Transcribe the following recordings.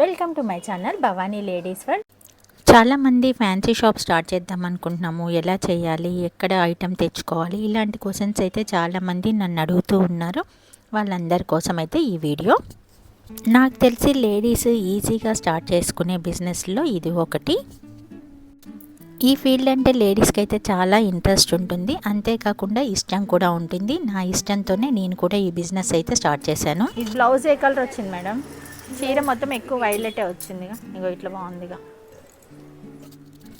Welcome to my channel Bhavani ladies world చాలామంది fancy shop start చేద్దాం అనుకుంటున్నాము. ఎలా చేయాలి? ఎక్కడ ఐటెం తెచ్చుకోవాలి? ఇలాంటి క్వశ్చన్స్ అయితే చాలామంది నన్ను అడుగుతూ ఉన్నారు. వాళ్ళందరి కోసం అయితే ఈ వీడియో నాకు తెలిసి లేడీస్ ఈజీగా స్టార్ట్ చేసుకునే బిజినెస్లో ఇది ఒకటి. ఈ ఫీల్డ్ అంటే లేడీస్కి అయితే చాలా ఇంట్రెస్ట్ ఉంటుంది. అంతేకాకుండా ఇష్టం కూడా ఉంటుంది. నా ఇష్టంతోనే నేను కూడా ఈ బిజినెస్ అయితే స్టార్ట్ చేశాను. ఈ బ్లౌజ్ ఏ కలర్ వచ్చింది మేడం చీర మొత్తం ఎక్కువ వైలెటే వచ్చిందిగా. ఇగో ఇట్లా బాగుందిగా.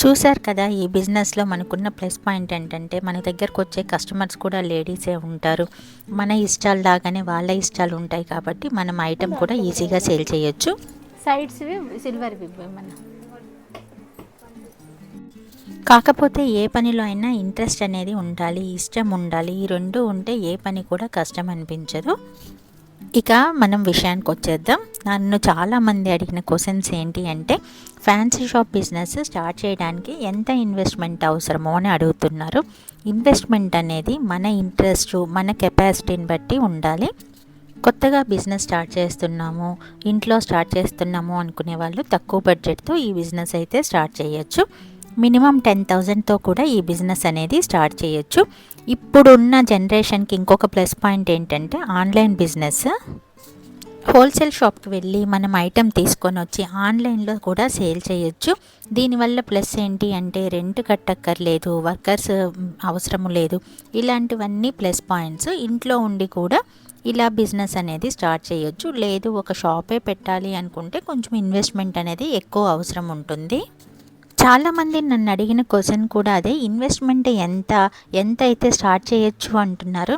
చూశారు కదా ఈ బిజినెస్లో మనకున్న ప్లస్ పాయింట్ ఏంటంటే మన దగ్గరకు వచ్చే కస్టమర్స్ కూడా లేడీసే ఉంటారు. మన ఇష్టాలు లాగానే వాళ్ళ ఇష్టాలు ఉంటాయి కాబట్టి మనం ఐటెం కూడా ఈజీగా సేల్ చేయొచ్చు. సైడ్స్ సిల్వర్ ఇవ్వమన్నా కాకపోతే ఏ పనిలో అయినా ఇంట్రెస్ట్ అనేది ఉండాలి ఇష్టం ఉండాలి. ఈ రెండు ఉంటే ఏ పని కూడా కష్టం అనిపించదు. ఇక మనం విషయానికి వచ్చేద్దాం. నన్ను చాలామంది అడిగిన క్వశ్చన్స్ ఏంటి అంటే ఫ్యాన్సీ షాప్ బిజినెస్ స్టార్ట్ చేయడానికి ఎంత ఇన్వెస్ట్మెంట్ అవసరమో అని అడుగుతున్నారు. ఇన్వెస్ట్మెంట్ అనేది మన ఇంట్రెస్ట్ మన కెపాసిటీని బట్టి ఉండాలి. కొత్తగా బిజినెస్ స్టార్ట్ చేస్తున్నాము ఇంట్లో స్టార్ట్ చేస్తున్నాము అనుకునే వాళ్ళు తక్కువ బడ్జెట్తో ఈ బిజినెస్ అయితే స్టార్ట్ చేయొచ్చు. మినిమం టెన్ థౌజండ్తో కూడా ఈ బిజినెస్ అనేది స్టార్ట్ చేయొచ్చు. ఇప్పుడున్న జనరేషన్కి ఇంకొక ప్లస్ పాయింట్ ఏంటంటే ఆన్లైన్ బిజినెస్. హోల్సేల్ షాప్కి వెళ్ళి మనం ఐటెం తీసుకొని వచ్చి ఆన్లైన్లో కూడా సేల్ చేయొచ్చు. దీనివల్ల ప్లస్ ఏంటి అంటే రెంట్ కట్టక్కర్లేదు వర్కర్స్ అవసరం లేదు. ఇలాంటివన్నీ ప్లస్ పాయింట్స్. ఇంట్లో ఉండి కూడా ఇలా బిజినెస్ అనేది స్టార్ట్ చేయొచ్చు. లేదు ఒక షాపే పెట్టాలి అనుకుంటే కొంచెం ఇన్వెస్ట్మెంట్ అనేది ఎక్కువ అవసరం ఉంటుంది. చాలామంది నన్ను అడిగిన క్వశ్చన్ కూడా అదే ఇన్వెస్ట్మెంట్ ఎంత ఎంత అయితే స్టార్ట్ చేయొచ్చు అంటున్నారు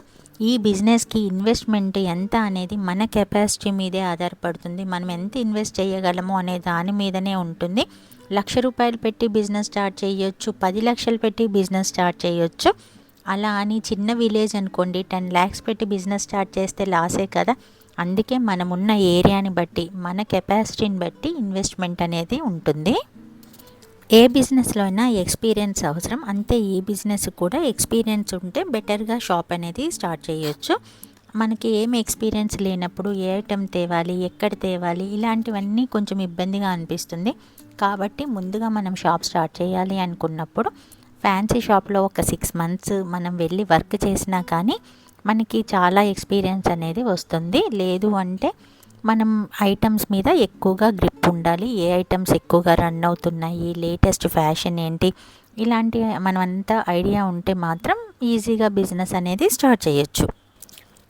ఈ బిజినెస్కి ఇన్వెస్ట్మెంట్ ఎంత అనేది మన కెపాసిటీ మీదే ఆధారపడుతుంది మనం ఎంత ఇన్వెస్ట్ చేయగలము అనే దాని మీదనే ఉంటుంది. లక్ష రూపాయలు పెట్టి బిజినెస్ స్టార్ట్ చేయొచ్చు పది లక్షలు పెట్టి బిజినెస్ స్టార్ట్ చేయొచ్చు. అలా అని చిన్న విలేజ్ అనుకోండి టెన్ ల్యాక్స్ పెట్టి బిజినెస్ స్టార్ట్ చేస్తే లాసే కదా. అందుకే మనమున్న ఏరియాని బట్టి మన కెపాసిటీని బట్టి ఇన్వెస్ట్మెంట్ అనేది ఉంటుంది. ఏ బిజినెస్లో అయినా ఎక్స్పీరియన్స్ అవసరం. అంతే ఈ బిజినెస్ కూడా ఎక్స్పీరియన్స్ ఉంటే బెటర్గా షాప్ అనేది స్టార్ట్ చేయొచ్చు. మనకి ఏమి ఎక్స్పీరియన్స్ లేనప్పుడు ఏ ఐటెం తేవాలి ఎక్కడ తేవాలి ఇలాంటివన్నీ కొంచెం ఇబ్బందిగా అనిపిస్తుంది. కాబట్టి ముందుగా మనం షాప్ స్టార్ట్ చేయాలి అనుకున్నప్పుడు ఫ్యాన్సీ షాప్లో ఒక సిక్స్ మంత్స్ మనం వెళ్ళి వర్క్ చేసినా కానీ మనకి చాలా ఎక్స్పీరియన్స్ అనేది వస్తుంది. లేదు అంటే మనం ఐటమ్స్ మీద ఎక్కువగా గ్రిప్ ఉండాలి. ఏ ఐటమ్స్ ఎక్కువగా రన్ అవుతున్నాయి? లేటెస్ట్ ఫ్యాషన్ ఏంటి? ఇలాంటి మనమంతా ఐడియా ఉంటే మాత్రం ఈజీగా బిజినెస్ అనేది స్టార్ట్ చేయొచ్చు.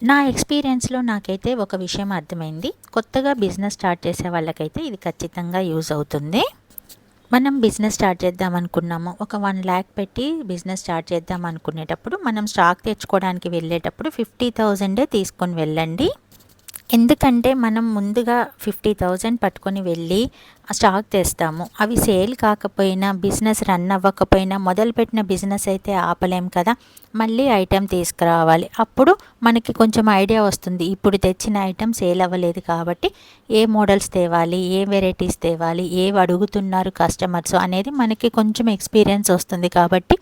నా ఎక్స్పీరియన్స్లో నాకైతే ఒక విషయం అర్థమైంది. కొత్తగా బిజినెస్ స్టార్ట్ చేసే వాళ్ళకైతే ఇది ఖచ్చితంగా యూజ్ అవుతుంది. మనం బిజినెస్ స్టార్ట్ చేద్దాం అనుకున్నాము. ఒక వన్ ల్యాక్ పెట్టి బిజినెస్ స్టార్ట్ చేద్దాం అనుకునేటప్పుడు మనం స్టాక్ తెచ్చుకోవడానికి వెళ్ళేటప్పుడు ఫిఫ్టీ థౌజండే తీసుకొని వెళ్ళండి. ఎందుకంటే మనం ముందుగా ఫిఫ్టీ థౌజండ్ పట్టుకొని వెళ్ళి స్టాక్ తెస్తాము. అవి సేల్ కాకపోయినా బిజినెస్ రన్ అవ్వకపోయినా మొదలుపెట్టిన బిజినెస్ అయితే ఆపలేం కదా? మళ్ళీ ఐటెం తీసుకురావాలి. అప్పుడు మనకి కొంచెం ఐడియా వస్తుంది. ఇప్పుడు తెచ్చిన ఐటెం సేల్ అవ్వలేదు కాబట్టి ఏ మోడల్స్ తేవాలి ఏ వెరైటీస్ తేవాలి ఏవి అడుగుతున్నారు కస్టమర్స్ అనేది మనకి కొంచెం ఎక్స్పీరియన్స్ వస్తుంది కాబట్టి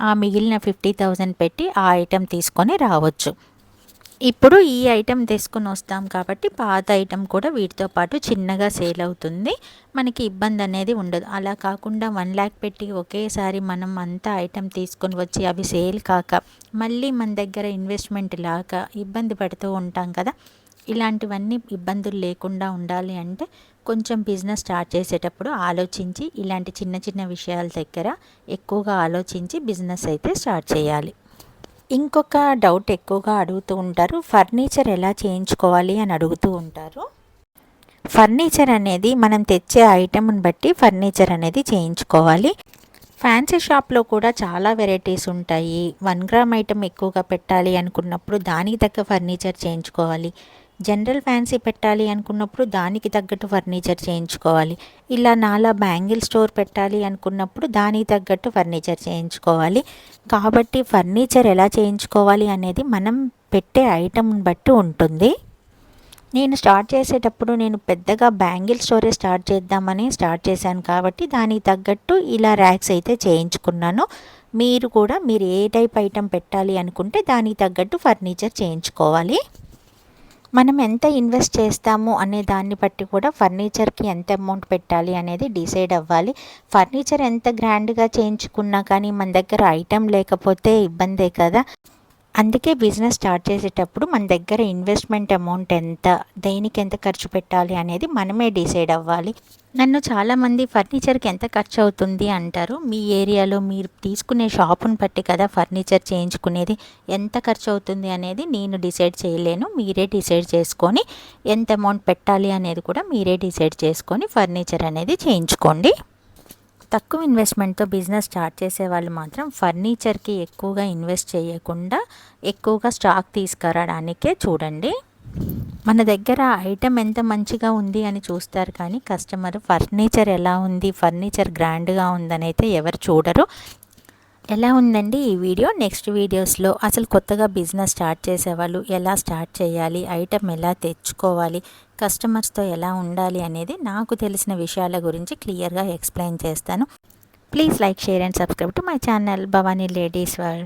ఆ మిగిలిన ఫిఫ్టీ థౌజండ్ పెట్టి ఆ ఐటెం తీసుకొని రావచ్చు. ఇప్పుడు ఈ ఐటెం తీసుకుని వస్తాం కాబట్టి పాత ఐటెం కూడా వీటితో పాటు చిన్నగా సేల్ అవుతుంది. మనకి ఇబ్బంది అనేది ఉండదు. అలా కాకుండా వన్ ల్యాక్ పెట్టి ఒకేసారి మనం అంతా ఐటెం తీసుకొని వచ్చి అవి సేల్ కాక మళ్ళీ మన దగ్గర ఇన్వెస్ట్మెంట్ లాగా ఇబ్బంది పడుతూ ఉంటాం కదా. ఇలాంటివన్నీ ఇబ్బందులు లేకుండా ఉండాలి అంటే కొంచెం బిజినెస్ స్టార్ట్ చేసేటప్పుడు ఆలోచించి ఇలాంటి చిన్న చిన్న విషయాల దగ్గర ఎక్కువగా ఆలోచించి బిజినెస్ అయితే స్టార్ట్ చేయాలి. ఇంకొక డౌట్ ఎక్కువగా అడుగుతూ ఉంటారు. ఫర్నిచర్ ఎలా చేయించుకోవాలి అని అడుగుతూ ఉంటారు. ఫర్నిచర్ అనేది మనం తెచ్చే ఐటెంని బట్టి ఫర్నిచర్ అనేది చేయించుకోవాలి. ఫ్యాన్సీ షాప్లో కూడా చాలా వెరైటీస్ ఉంటాయి. వన్ గ్రామ్ ఐటెం ఎక్కువగా పెట్టాలి అనుకున్నప్పుడు దానికి తగ్గ ఫర్నిచర్ చేయించుకోవాలి. జనరల్ ఫ్యాన్సీ పెట్టాలి అనుకున్నప్పుడు దానికి తగ్గట్టు ఫర్నిచర్ చేయించుకోవాలి. ఇలా నాలా బ్యాంగిల్ స్టోర్ పెట్టాలి అనుకున్నప్పుడు దానికి తగ్గట్టు ఫర్నిచర్ చేయించుకోవాలి. కాబట్టి ఫర్నిచర్ ఎలా చేయించుకోవాలి అనేది మనం పెట్టే ఐటమ్ని బట్టి ఉంటుంది. నేను స్టార్ట్ చేసేటప్పుడు నేను పెద్దగా బ్యాంగిల్ స్టోరే స్టార్ట్ చేద్దామని స్టార్ట్ చేశాను కాబట్టి దానికి తగ్గట్టు ఇలా ర్యాక్స్ అయితే చేయించుకున్నాను. మీరు కూడా మీరు ఏ టైప్ ఐటెం పెట్టాలి అనుకుంటే దానికి తగ్గట్టు ఫర్నిచర్ చేయించుకోవాలి. మనం ఎంత ఇన్వెస్ట్ చేస్తాము అనే దాన్ని బట్టి కూడా ఫర్నిచర్కి ఎంత అమౌంట్ పెట్టాలి అనేది డిసైడ్ అవ్వాలి. ఫర్నిచర్ ఎంత గ్రాండ్గా చేయించుకున్నా కానీ మన దగ్గర ఐటెం లేకపోతే ఇబ్బందే కదా. అందుకే బిజినెస్ స్టార్ట్ చేసేటప్పుడు మన దగ్గర ఇన్వెస్ట్మెంట్ అమౌంట్ ఎంత దేనికి ఎంత ఖర్చు పెట్టాలి అనేది మనమే డిసైడ్ అవ్వాలి. నన్ను చాలామంది ఫర్నిచర్కి ఎంత ఖర్చు అవుతుంది అంటారు. మీ ఏరియాలో మీరు తీసుకునే షాపుని బట్టి కదా ఫర్నిచర్ చేయించుకునేది ఎంత ఖర్చు అవుతుంది అనేది నేను డిసైడ్ చేయలేను. మీరే డిసైడ్ చేసుకొని ఎంత అమౌంట్ పెట్టాలి అనేది కూడా మీరే డిసైడ్ చేసుకొని ఫర్నిచర్ అనేది చేయించుకోండి. తక్కువ ఇన్వెస్ట్మెంట్తో బిజినెస్ స్టార్ట్ చేసే వాళ్ళు మాత్రం ఫర్నిచర్కి ఎక్కువగా ఇన్వెస్ట్ చేయకుండా ఎక్కువగా స్టాక్ తీసుకురావడానికే చూడండి. మన దగ్గర ఐటెం ఎంత మంచిగా ఉంది అని చూస్తారు కానీ కస్టమర్ ఫర్నిచర్ ఎలా ఉంది ఫర్నిచర్ గ్రాండ్గా ఉందని అయితే ఎవరు చూడరు. ఎలా ఉందండి ఈ వీడియో? నెక్స్ట్ వీడియోస్లో అసలు కొత్తగా బిజినెస్ స్టార్ట్ చేసేవాళ్ళు ఎలా స్టార్ట్ చేయాలి? ఐటెం ఎలా తెచ్చుకోవాలి? కస్టమర్స్తో ఎలా ఉండాలి అనేది నాకు తెలిసిన విషయాల గురించి క్లియర్గా ఎక్స్ప్లెయిన్ చేస్తాను. Please like share and subscribe to my channel Bhavani ladies world.